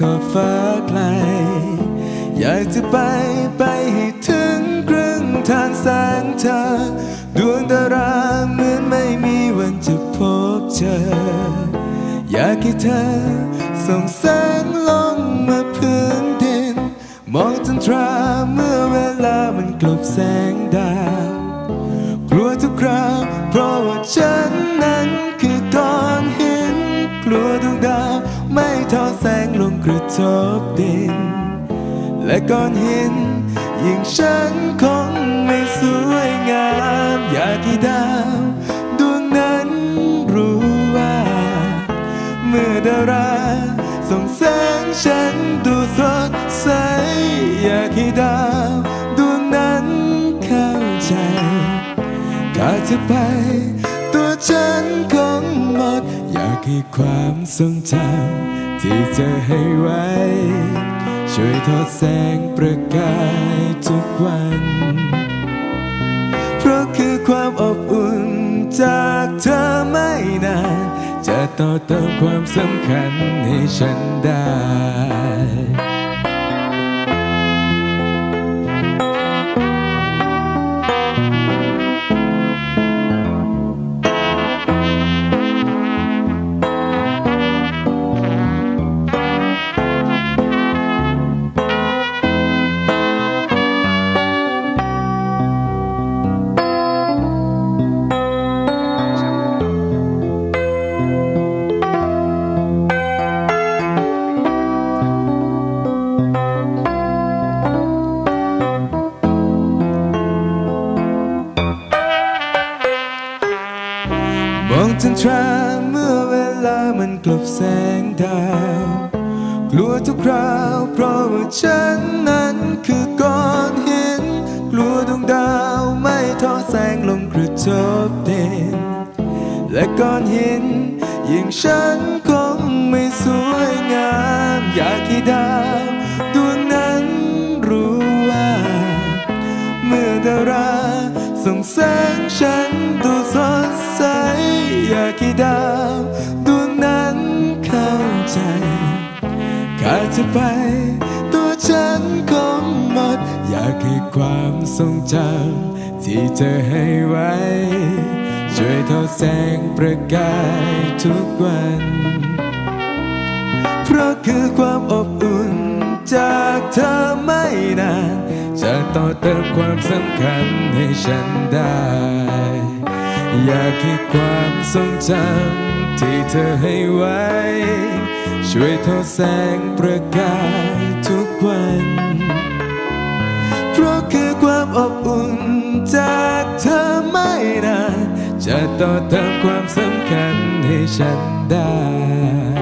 ขอบฟ้าไกล อยากจะไปไปให้ถึงครึ่งทางแสงเธอ ดวงดาราเหมือนไม่มีวันจะพบเจอ อยากให้เธอส่องแสงลงมาพื้นดิน มองจันทราเมื่อเวลามันกลบแสงดาวกลัวทุกคราวเพราะว่าฉันนั้ ทอแสงลงกระทบดิน และก้อนหินยิ่งฉันคงไม่สวยงาม อยากให้ดาวดวงนั้นรู้ว่า เมื่อดาราส่องแสงฉันดูสดใส อยากให้ดาวดวงนั้นเข้าใจถ้าจะไป ตัวฉันคงหมด อยากให้ความทรงจำ ที่จะให้ไว้ ช่วยทอดแสงประกายทุกวัน เพราะคือความอบอุ่นจากเธอไม่นาน จะต่อเติมความสำคัญให้ฉันได้ ทราเมื่อเวลามันกลบแสงดาว กลัวทุกคราวเพราะว่าฉันนั้นคือก้อนหิน กลัวดวงดาวไม่ทอแสงลงกระทบเดินและก้อนหินยิ่งฉันคงไม่สวยงาม อยากให้ดาวดวงนั้นรู้ว่า เมื่อดารา ส่องแสงฉันดูสดใส อยากให้ดาวดวงนั้นเข้าใจขาดจะไป ตัวฉันคงหมด อยากให้ความทรงจำที่เธอให้ไว้ ช่วยทอดแสงประกายทุกวัน เพราะคือความอบอุ่น จากเธอไม่นาน จะต่อเติมความสำคัญให้ฉันได้ อยากให้ความทรงจำที่เธอให้ไว้ ช่วยทอดแสงประกายทุกวัน เพราะคือความอบอุ่นจากเธอไม่นาน จะต่อเติมความสำคัญให้ฉันได้